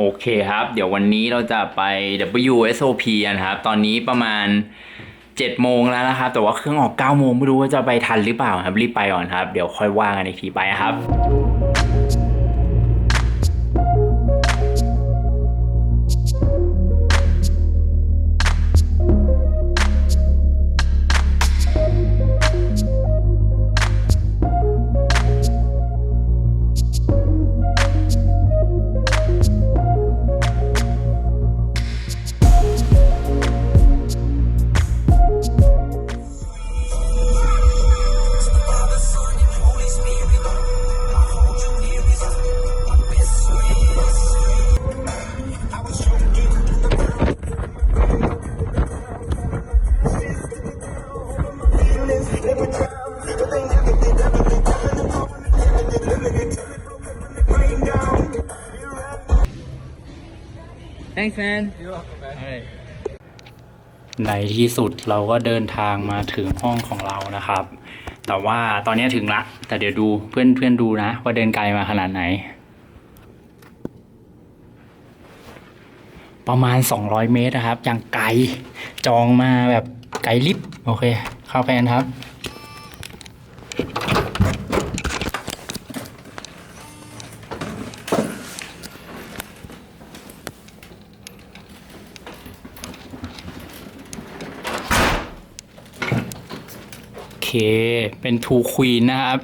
โอเคครับ เดี๋ยววันนี้เราจะไป WSOP นะครับ ตอนนี้ประมาณ7โมงแล้วนะครับ แต่ว่าเครื่องออก9โมงไม่รู้ว่าจะไปทันหรือเปล่าครับ รีบไปก่อนครับ เดี๋ยวค่อยว่ากันอีกทีไปครับ Thanks man ในที่สุดเราก็เดินทางมาถึงห้องของเรานะครับ แต่ว่าตอนนี้ถึงละ แต่เดี๋ยวดูเพื่อนเพื่อนดูนะ ว่าเดินไกลมาขนาดไหน ประมาณ 200 เมตรนะครับ อย่างไกล จองมาแบบไกลลิบโอเค เข้าไปกันครับ เค เป็นทูควีนนะครับ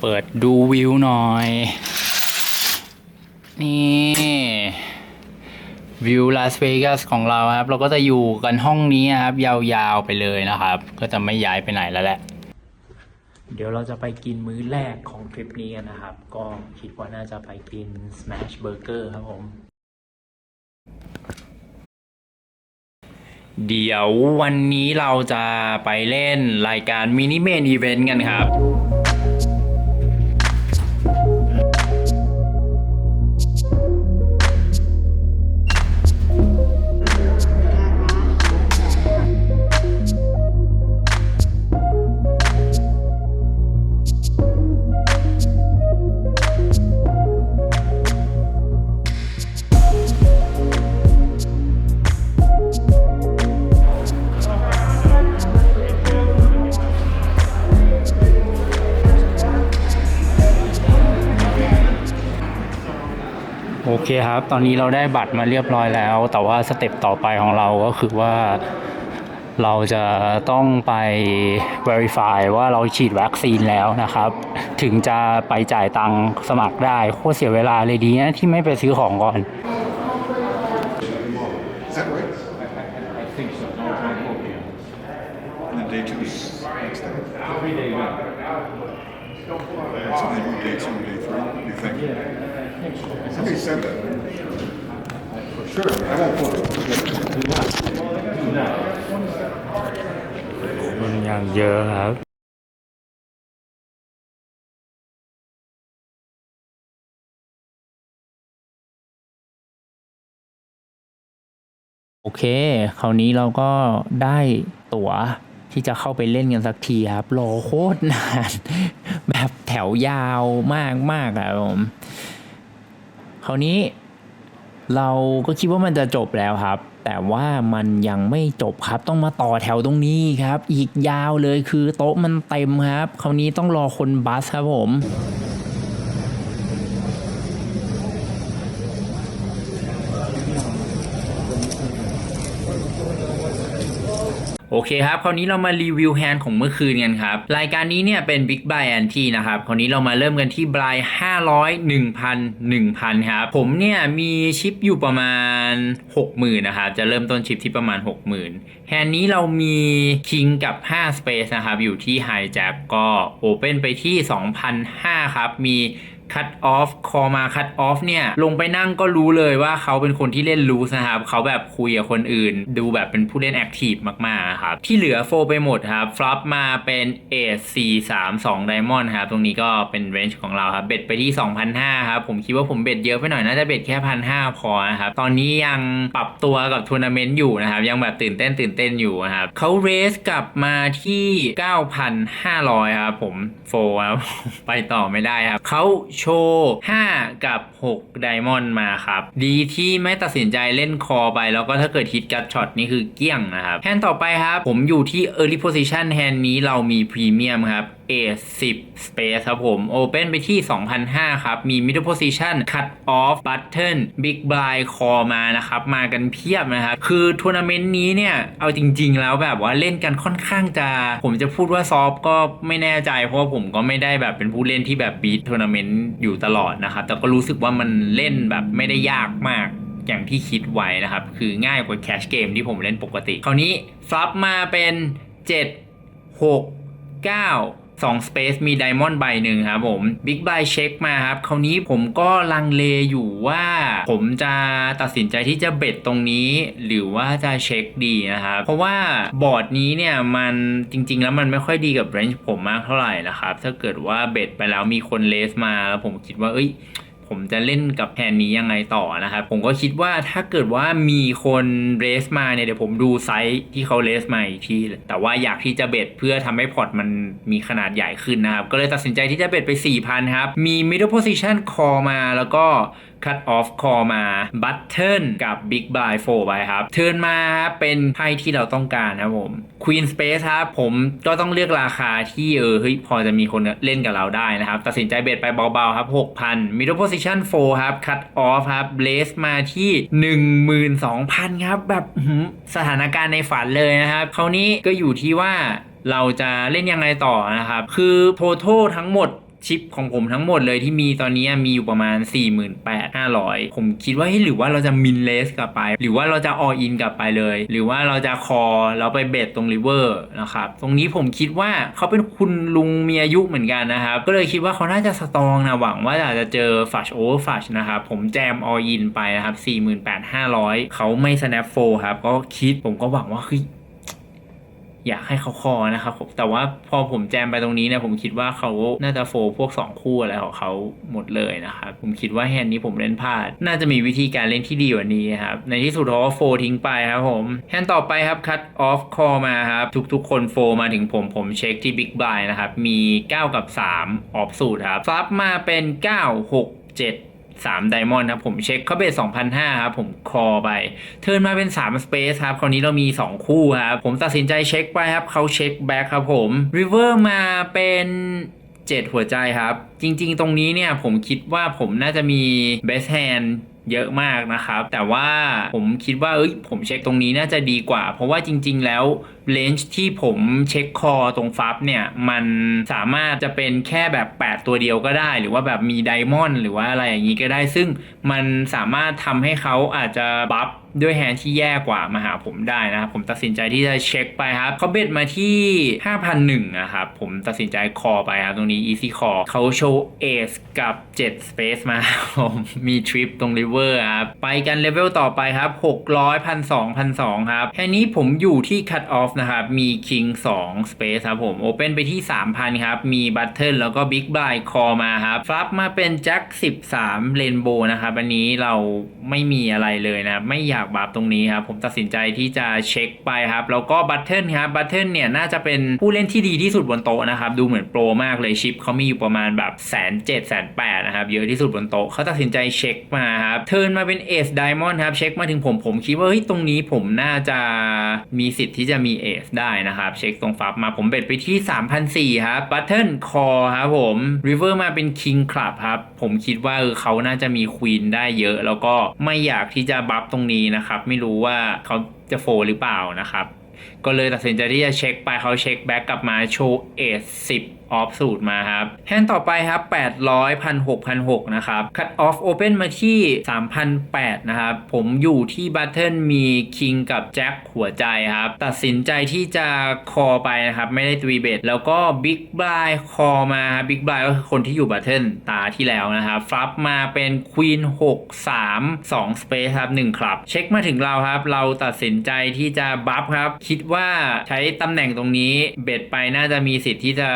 เปิดดูวิวหน่อย นี่วิวลาสเวกัสของเราครับ เราก็จะอยู่กันห้องนี้นะครับ ยาวๆไปเลยนะครับ ก็จะไม่ย้ายไปไหนแล้วแหละ เดี๋ยวเราจะไปกินมื้อแรกของทริปนี้กันนะครับ ก็คิดว่าน่าจะไปกิน Smash Burger ครับผม เดี๋ยววันนี้เราจะไปเล่นรายการมินิเมนอีเวนต์กันครับ เคครับ ตอนนี้เราได้บัตรมาเรียบร้อยแล้ว แต่ว่าสเต็ปต่อไปของเราก็คือว่าเราจะต้องไป verify ว่าเราฉีดวัคซีนแล้วนะครับ ถึงจะไปจ่ายตังค์สมัครได้ โคตรเสียเวลาเลยดีนะที่ไม่ไปซื้อของก่อน Is that right? I think so. And then day two is next day. Every day one. So they do day two, day three, you think? Somebody said that. For sure. I won't put it. มันอย่างเยอะครับโอเค คราวนี้เราก็ได้ตั๋วที่จะเข้าไปเล่นกันสักทีครับ รอโคตรนาน แบบแถวยาวมากมากอะครับผม คราวนี้เราก็คิดว่ามันจะจบแล้วครับ แต่ว่ามันยังไม่จบครับ ต้องมาต่อแถวตรงนี้ครับ อีกยาวเลยคือโต๊ะมันเต็มครับ คราวนี้ต้องรอคนบัสครับผม โอเคครับ คราวนี้เรามารีวิวแฮนด์ของเมื่อคืนกันครับ รายการนี้เนี่ยเป็น Big Buy Anti นะครับ คราวนี้เรามาเริ่มกันที่บลาย500 1,000 1,000 ครับ ผมเนี่ยมีชิปอยู่ประมาณ 60,000 นะครับ จะเริ่มต้นชิปที่ประมาณ 60,000 แฮนด์นี้เรามี King กับ 5 Space นะครับ อยู่ที่ Hijack ก็ Open ไปที่ 2,500 ครับ มี คัตออฟคอมาคัตออฟเนี่ย ลงไปนั่งก็รู้เลยว่าเขาเป็นคนที่เล่นลูสนะครับ เขาแบบคุยกับคนอื่น ดูแบบเป็นผู้เล่นแอคทีฟมากๆครับ ที่เหลือโฟไปหมดครับ ฟลอปมาเป็นเอสสี่สามสองไดมอนด์ครับ ตรงนี้ก็เป็นเรนจ์ของเราครับ เบ็ดไปที่ 2,500 ครับ ผมคิดว่าผมเบ็ดเยอะไปหน่อย น่าจะเบ็ดแค่พันห้าพอนะครับ ตอนนี้ยังปรับตัวกับทัวร์นาเมนต์อยู่นะครับ ยังแบบตื่นเต้นตื่นเต้นอยู่นะครับเขาเรสกลับมาที่ 9,500 ครับผมโฟครับไปต่อไม่ได้ครับเขาโชว์5กับ 6 ไดมอนด์มาครับ ดีที่ไม่ตัดสินใจเล่นคอไป แล้วก็ถ้าเกิดฮิตกัดช็อตนี่คือเกี้ยงนะครับ แฮนด์ต่อไปครับ ผมอยู่ที่ Early Position แฮนด์นี้เรามีพรีเมียมครับ A10 Space ครับผม Open ไปที่ 2,005 ครับ มี Middle Position Cut Off Button Big Blind Call มานะครับ มากันเพียบนะครับ คือทัวร์นาเมนต์นี้เนี่ย เอาจริง ๆ แล้วแบบว่าเล่นกันค่อนข้างจะ ผมจะพูดว่าซอฟก็ไม่แน่ใจ เพราะว่าผมก็ไม่ได้แบบเป็นผู้เล่นที่แบบบีททัวร์นาเมนต์อยู่ตลอดนะครับ แต่ก็รู้สึกว่ามันเล่นแบบไม่ได้ยากมากอย่างที่คิดไว้นะครับ คือง่ายกว่าแคชเกมที่ผมเล่นปกติ คราวนี้ฟลับมาเป็น 7 6 9 2 Space มีไดมอนด์ใบหนึ่งครับผม Big Buy เช็คมาครับคราวนี้ผมก็ลังเลอยู่ว่า ผมจะตัดสินใจที่จะเบ็ดตรงนี้ หรือว่าจะเช็คดีนะครับ เพราะว่าบอร์ดนี้เนี่ยมันจริง ๆ แล้วมันไม่ค่อยดีกับเรนจ์ผมมากเท่าไหร่นะครับ ถ้าเกิดว่าเบ็ดไปแล้วมีคนเลสมาแล้วผมคิดว่าเอ้ย ผมจะเล่นกับแผนนี้ยังไงต่อนะครับ ผมก็คิดว่าถ้าเกิดว่ามีคนเรสมาเนี่ยเดี๋ยวผมดูไซส์ที่เขาเรสมาอีกทีแต่ว่าอยากที่จะเบ็ดเพื่อทำให้พอร์ตมันมีขนาดใหญ่ขึ้นนะครับ ก็เลยตัดสินใจที่จะเบ็ดไป 4,000 ครับ มี middle position call มาแล้วก็ cut off call มา button กับ big buy 4 ไปครับ เทิร์นมาครับเป็นไพ่ที่เราต้องการครับผม queen space ครับผมก็ต้องเลือกราคาที่เออเฮ้ยพอจะมีคนเล่นกับเราได้นะครับ ตัดสินใจเบ็ดไปเบาๆครับ 6,000 middle position 4 ครับ cut off ครับ blaze มาที่ 12,000 ครับ แบบหือสถานการณ์ในฝันเลยนะครับคราวนี้ก็อยู่ที่ว่าเราจะเล่นยังไงต่อนะครับ คือ total ทั้งหมด ชิปของผมทั้งหมดเลยที่มีตอนนี้มีอยู่ประมาณ 48,500 ผมคิดว่าหรือว่าเราจะมินเลสกลับไป หรือว่าเราจะอออินกลับไปเลย หรือว่าเราจะคอแล้วไปเบสตรงริเวอร์นะครับ ตรงนี้ผมคิดว่าเขาเป็นคุณลุงมีอายุเหมือนกันนะครับ ก็เลยคิดว่าเขาน่าจะสตองนะหวังว่าอาจจะเจอฟัชโอเวอร์ฟัชนะครับ ผมแจมอออินไปนะครับ 48,500 เขาไม่ snap โฟครับก็คิดผมก็หวังว่าเฮ้ย อยากให้เขาคอนะครับแต่ว่าพอผมแจมไปตรงนี้เนี่ยผมคิดว่าเขาน่าจะโฟพวก 2 คู่อะไรของเขาหมดเลยนะครับผมคิดว่าแฮนด์นี้ผมเล่นพลาด น่าจะมีวิธีการเล่นที่ดีกว่านี้ครับในที่สุดเขาก็โฟทิ้งไปครับผมแฮนด์ต่อไปครับคั t ออฟคอมาครับทุกๆ คนโฟมาถึงผมผมเช็คที่บิ๊กบ y นะครับมี 9 กับ 3 ออฟสูตรครับฟับมาเป็น 9 6 7 3ไดมอนด์ครับผมเช็คเขาเบส2,500ครับผมคอไป เทิร์นมาเป็น3 Space ครับคราวนี้เรามี 2 คู่ครับผมตัดสินใจเช็คไปครับเขาเช็คแบ็คครับผม River มาเป็น7หัวใจครับ จริงๆ ตรงนี้เนี่ยผมคิดว่าผมน่าจะมี best hand เยอะมากนะครับ แต่ว่าผมคิดว่าเอ้ยผมเช็คตรงนี้น่าจะดีกว่า เพราะว่าจริง ๆ แล้วเลนจ์ที่ผมเช็คคอตรงฟับเนี่ยมันสามารถจะเป็นแค่แบบ 8 ตัวเดียวก็ได้ หรือว่าแบบมีไดมอนด์หรือว่าอะไรอย่างนี้ก็ได้ ซึ่งมันสามารถทำให้เขาอาจจะบัฟ ด้วยแฮนด์ที่แย่กว่ามาหาผมได้นะครับผมตัดสินใจที่จะเช็คไปครับเขาเบ็ดมาที่ 5,001นะครับผมตัดสินใจคอไปครับตรงนี้ easy call เขาโชว์เอสกับ 7 space มาผมมีทริปตรง river ครับไปกันเลเวลต่อไปครับ 600 1,200 1,200ครับแค่นี้ผมอยู่ที่ cut off นะครับมี king 2 space ครับผม open ไปที่ 3,000 ครับ มี button แล้วก็ big buy call มาครับฟลับมาเป็น jack 13 rainbow นะครับอันนี้เราไม่มีอะไรเลยนะไม่อยากากบัฟตรงนี้ครับผมตัดสินใจที่จะเช็คไปครับแล้วก็ button ครับ button เนี่ยน่าจะเป็นผู้เล่นที่ดีที่สุดบนโต๊ะนะครับดูเหมือนโปรมากเลยชิปเขามีอยู่ประมาณแบบแสนเจ็ดแสนแปดนะครับเยอะที่สุดบนโต๊ะเขาตัดสินใจเช็คมาครับเทิร์นมาเป็นเอสไดมอนด์ครับเช็คมาถึงผมผมคิดว่าเฮ้ยตรงนี้ผมน่าจะมีสิทธิ์ที่จะมีเอสได้นะครับเช็คตรงฟับมาผมเบ็ดไปที่3,004ครับบัตเทิลคอครับผมริเวอร์มาเป็นคิงคลับครับผมคิดว่าเออเขาน่าจะมีควีนได้เยอะ แล้วก็ไม่อยากที่จะบัฟตรงนี้นะครับ ไม่รู้ว่าเขาจะโฟหรือเปล่านะครับ ก็เลยตัดสินใจที่จะเช็คไปเขาเช็คแบ็กกลับมาโชว์เอสสิบ ออฟสูตรมาครับแฮนด์ต่อไปครับ 800 1 6 0 0นะครับคัตออฟโอเ n นมาที่ 3,008นะครับ ผมอยู่ที่บัตเทิลมีคิงกับแจ็คหัวใจครับ ตัดสินใจที่จะคอไปนะครับ ไม่ได้ตีเบตแล้วก็บิ๊กบ y คอมาบิ๊กบ y ก็คือคนที่อยู่บัตเทิลตาที่แล้วนะครับฟลับมาเป็นควีน6 3 2 Space ครับ1ครับ เช็คมาถึงเราครับ เราตัดสินใจที่จะบัฟครับ คิดว่าใช้ตำแหน่งตรงนี้เบ็ดไปน่าจะมีสิทธิ์ที่จะ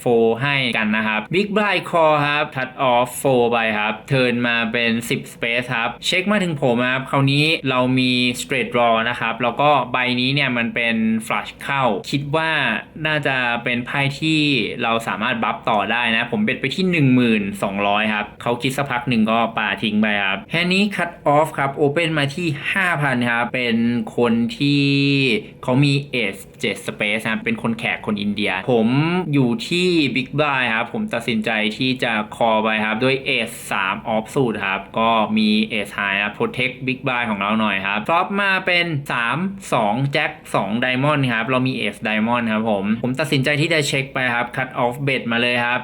โฟให้กันนะครับบิ๊กบ y คอครับทัดออฟโฟไปครับเทิร์นมาเป็น 10 Space ครับเช็คมาถึงผมครับคราวนี้เรามี straight draw นะครับแล้วก็ใบนี้เนี่ยมันเป็น flush เข้า คิดว่าน่าจะเป็นไพ่ที่เราสามารถบัฟต่อได้นะ ผมเบ็ดไปที่ 1200 ครับเขาคิดสักพักหนึ่งก็ปาทิ้งไปครับแฮนนี้ cut off ครับ open มาที่ 5,000 ครับ เป็นคนที่เขามี ace 7 space นะเป็นคนแขกคนอินเดีย ผมอยู่ที่ที่ Big buy ครับ ผมตัดสินใจที่จะ call ไปครับ ด้วย ace 3 off suit ครับ ก็มี ace high ครับ protect big buy ของเราหน่อยครับ flop มาเป็น 3 2 jack 2 diamond ครับ เรามี ace diamond ครับผม ผมตัดสินใจที่จะเช็คไปครับ cut off bet มาเลยครับ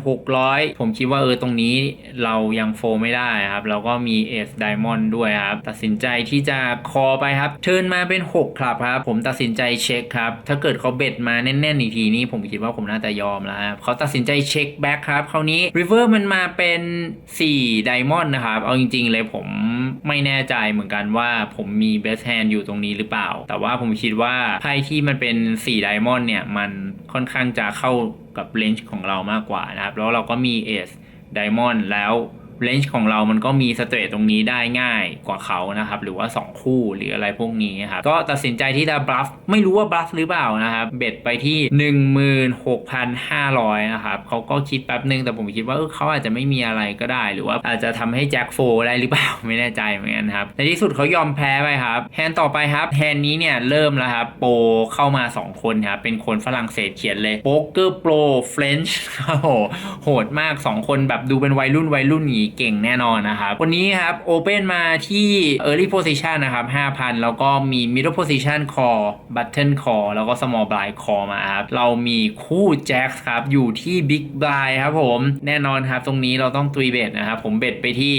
7,600 ผมคิดว่าเออตรงนี้เรายังโฟไม่ได้ครับเราก็มี ace diamond ด้วยครับ ตัดสินใจที่จะ call ไปครับเทินมาเป็น 6 ครับครับ ผมตัดสินใจเช็คครับ ถ้าเกิดเขาเบ็ดมาแน่นๆอีกทีนี้ผมคิดว่าผมน่าจะยอมแล้วครับเขาตัดสินใจเช็คแบ็คครับคราวนี้ river มันมาเป็น4 diamond นะครับ เอาจริง ๆ เลยผมไม่แน่ใจเหมือนกันว่าผมมี best hand อยู่ตรงนี้หรือเปล่า แต่ว่าผมคิดว่าไพ่ที่มันเป็น4 diamond เนี่ย มันค่อนข้างจะเข้ากับเลนจ์ของเรามากกว่านะครับ แล้วเราก็มีเอสไดมอนด์แล้ว เ a นจ์ของเรามันก็มีสเตรทตรงนี้ได้ง่ายกว่าเขานะครับ หรือว่า 2 คู่หรืออะไรพวกนี้ครับ ก็ตัดสินใจที่จะบลัฟไม่รู้ว่าบลัฟหรือเปล่านะครับ เบ็ดไปที่ 16,500 นะครับเขาก็คิดแป๊บนึงแต่ผมคิดว่าเออเขาอาจจะไม่มีอะไรก็ได้ หรือว่าอาจจะทำให้แจ็คโฟได้หรือเปล่าไม่แน่ใจเหมือนกันครับในที่สุดเขายอมแพ้ไปครับแฮนต่อไปครับแฮนนี้เนี่ยเริ่มแล้วครับโปรเข้ามา 2 คนครับเป็นคนฝรั่งเศสเขียนเลยโป๊กเกอร์โปรเฟรนช์โอ้โหโหดมาก 2 คนแบบดูเป็นวัยรุ่นวัยรุ่นหนีเก่งแน่นอนนะครับ วันนี้ครับโอเปนมาที่ Early Position นะครับ 5,000 แล้วก็มี Middle Position Call Button Call แล้วก็ Small Blind Call มาครับ เรามีคู่แจ็คครับ อยู่ที่ Big Blind ครับผม แน่นอนครับ ตรงนี้เราต้องตุยเบ็ดนะครับ ผมเบ็ดไปที่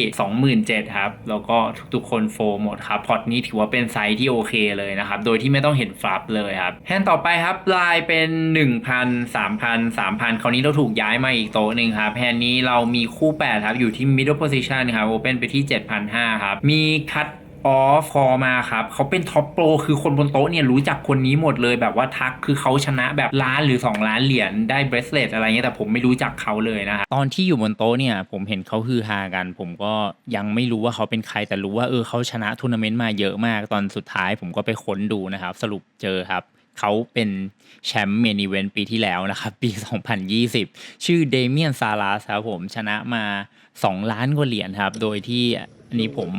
27,000ครับ แล้วก็ทุกๆคนโฟหมดครับ พอร์ตนี้ถือว่าเป็นไซส์ที่โอเคเลยนะครับ โดยที่ไม่ต้องเห็นฟลับเลยครับแฮนด์ต่อไปครับลายเป็น 1,000 3,000 3,000 คราวนี้เราถูกย้ายมาอีกโต๊ะหนึ่งครับแฮนนี้เรามีคู่8ครับอยู่ที่ middle position ครับ open ไปที่ 7,500 ครับ มีคัตออฟคอมาครับเขาเป็นท็อปโปรคือคนบนโต๊ะเนี่ยรู้จักคนนี้หมดเลยแบบว่าทักคือเขาชนะแบบล้านหรือ 2 ล้านเหรียญได้เบรสเลตอะไรเงี้ยแต่ผมไม่รู้จักเขาเลยนะครับตอนที่อยู่บนโต๊ะเนี่ยผมเห็นเขาฮือฮากัน ผมก็ยังไม่รู้ว่าเขาเป็นใครแต่รู้ว่าเออเขาชนะทัวร์นาเมนต์มาเยอะมาก ตอนสุดท้ายผมก็ไปค้นดูนะครับ สรุปเจอครับเขาเป็นแชมป์เมนิเวนปีที่แล้วนะครับปี 2020 ชื่อเดเมียนซาลาสครับผมชนะมา 2 ล้านกว่าเหรียญครับ โดยที่อันนี้ผม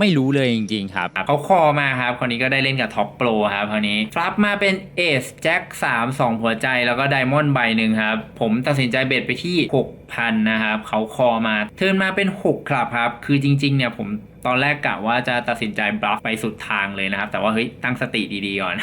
ไม่รู้เลยจริงๆครับ เขาคอมาครับคราวนี้ก็ได้เล่นกับท็อปโปรครับคราวนี้ฟลับมาเป็นเอสแจ็ค3 2หัวใจแล้วก็ไดมอนด์ใบหนึ่งครับ ผมตัดสินใจเบ็ดไปที่ 6,000 นะครับ เขาคอมา เทินมาเป็น 6 ครับครับ คือจริง ๆ เนี่ยผมตอนแรกกะว่าจะตัดสินใจบล็อกไปสุดทางเลยนะครับ แต่ว่าเฮ้ยตั้งสติดีๆก่อน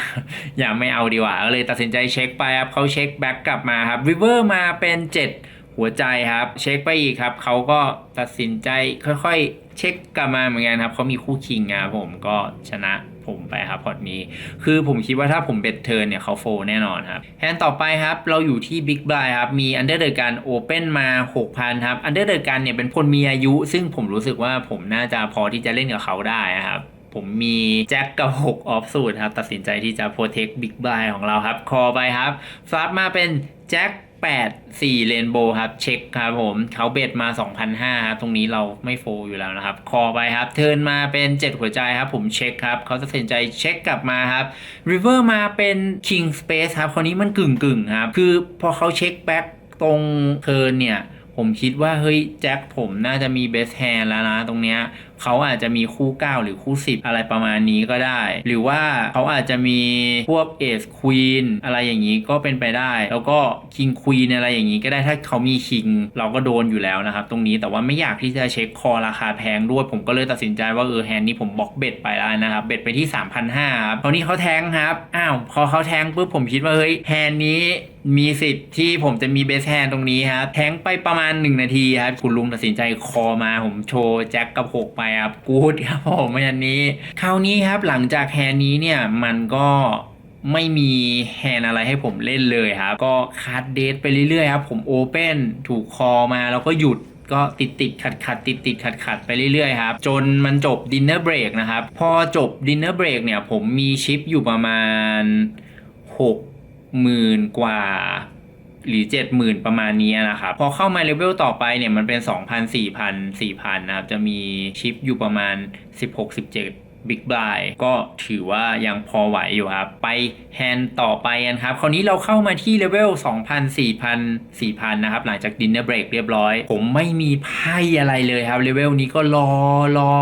อย่าไม่เอาดีกว่าก็เลยตัดสินใจเช็คไปครับเขาเช็คแบ็กกลับมาครับริเวอร์มาเป็น 7 หัวใจครับ เช็คไปอีกครับเขาก็ตัดสินใจค่อยๆ เช็คกลับมาเหมือนกันครับเขามีคู่คิงครับผมก็ชนะผมไปครับพอร์ตนี้ คือผมคิดว่าถ้าผมเบ็ดเทิร์นเนี่ยเขาโฟแน่นอนครับแฮนต่อไปครับ เราอยู่ที่บิ๊กบ y ครับ มีอันเดอร์เดอร์การโอเปนมา6,000ครับอันเดอร์เดอร์การเนี่ยเป็นคนมีอายุ ซึ่งผมรู้สึกว่าผมน่าจะพอที่จะเล่นกับเขาได้นะครับผมมีแจ็คกับ6ออฟสูตรครับ ตัดสินใจที่จะโปรเทคบิ๊กบ y ของเราครับ คอไปครับฟลับมาเป็นแจ็ค 8 4เลนโบครับ เช็คครับผมเขาเบ็ดมา 2,500ครับ ตรงนี้เราไม่โฟอยู่แล้วนะครับ คอไปครับ เทินมาเป็น 7 หัวใจครับ ผมเช็คครับเขาตัดสินใจเช็คกลับมาครับริเวอร์มาเป็น King Space ครับ คราวนี้มันกึ่งกึ่งๆครับ คือพอเขาเช็คแบ็กตรงเทินเนี่ย ผมคิดว่าเฮ้ยแจ็คผมน่าจะมีเบสแฮนแล้วนะตรงเนี้ย เขาอาจจะมีคู่ 9 หรือคู่ 10 อะไรประมาณนี้ก็ได้ หรือว่าเขาอาจจะมีพวกเอสควีนอะไรอย่างนี้ก็เป็นไปได้ แล้วก็คิงควีนอะไรอย่างนี้ก็ได้ถ้าเขามีคิงเราก็โดนอยู่แล้วนะครับ ตรงนี้แต่ว่าไม่อยากที่จะเช็คคอราคาแพงด้วย ผมก็เลยตัดสินใจว่าเออแฮนด์นี้ผมบล็อกเบ็ดไปแล้วนะครับเบ็ดไปที่ 3,500ครับคราวนี้เขาแทงครับอ้าวพอเขาแทงปุ๊บผมคิดว่าเฮ้ยแฮนด์นี้มีสิทธิ์ที่ผมจะมีเบสแฮนตรงนี้ครับแทงไปประมาณ 1 นาทีครับคุณลุงตัดสินใจคอมาผมโชว์แจ็คกับหกไปครับกูดครับผมอันนี้ คราวนี้ครับหลังจากแฮนนี้เนี่ยมันก็ไม่มีแฮนอะไรให้ผมเล่นเลยครับ ก็คัดเดทไปเรื่อยๆครับผมโอเปนถูกคอมาแล้วก็หยุดก็ติดติดขัดขัดติดติดขัดขัดไปเรื่อยๆครับ จนมันจบดินเนอร์เบรกนะครับ พอจบดินเนอร์เบรกเนี่ยผมมีชิปอยู่ประมาณ6หมื่นกว่า หรือ 70,000 ประมาณนี้นะครับ พอเข้ามาเลเวลต่อไปเนี่ยมันเป็น 2,000 4,000 4,000 นะครับ จะมีชิปอยู่ประมาณ 16 17 บิ๊กบลายก็ถือว่ายังพอไหวอยู่ครับ ไปแฮนด์ต่อไปกันครับ คราวนี้เราเข้ามาที่เลเวล2,000 4,000 4,000 นะครับ หลังจากดินเนอร์เบรกเรียบร้อย ผมไม่มีไพ่อะไรเลยครับเลเวลนี้ก็รอรอ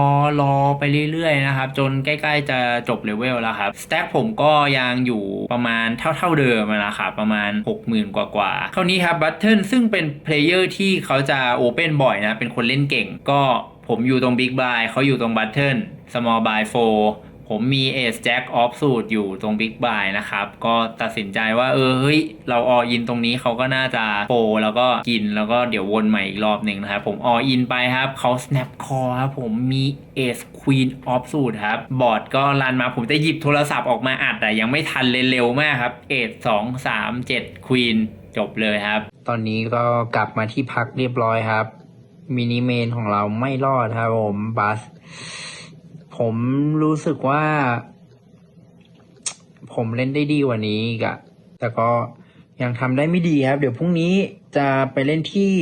รอไปเรื่อยๆนะครับ จนใกล้ๆจะจบเลเวลแล้วครับสแต็กผมก็ยังอยู่ประมาณเท่าๆเดิมนะครับประมาณ 60,000 กว่าๆคราวนี้ครับบัตเทิลซึ่งเป็นเพลเยอร์ที่เขาจะโอเปนบ่อยนะเป็นคนเล่นเก่งก็ ผมอยู่ตรงบิ๊กบายเขาอยู่ตรงบัตเทิล small buy 4 ผมมี Ace Jack Off สูตรอยู่ตรง Big Buy นะครับ ก็ตัดสินใจว่าเออเฮ้ย เราออินตรงนี้เขาก็น่าจะโปรแล้วก็กินแล้วก็เดี๋ยววนใหม่อีกรอบหนึ่งนะครับผมออินไปครับเขา snap call ครับผมมี Ace Queen Off สูตรครับ บอร์ดก็รันมาผมจะหยิบโทรศัพท์ออกมาอัดแต่ยังไม่ทันเลยเร็วมากครับ Ace 2 3 7 Queen จบเลยครับ ตอนนี้ก็กลับมาที่พักเรียบร้อยครับ มินิเมนของเราไม่รอดครับผมบัส ผมรู้สึกว่า ผมเล่นได้ดีกว่านี้กะแต่ก็ยังทำได้ไม่ดีครับ เดี๋ยวพรุ่งนี้จะไปเล่นที่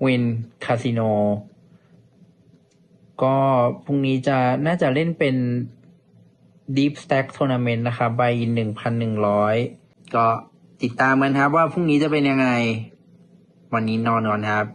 เวนคาสิโน ก็พรุ่งนี้จะน่าจะเล่นเป็น Deep Stack Tournament นะครับใบหนึ่งพันหนึ่งร้อยก็ติดตามกันครับว่าพรุ่งนี้จะเป็นยังไง วันนี้นอนก่อนครับ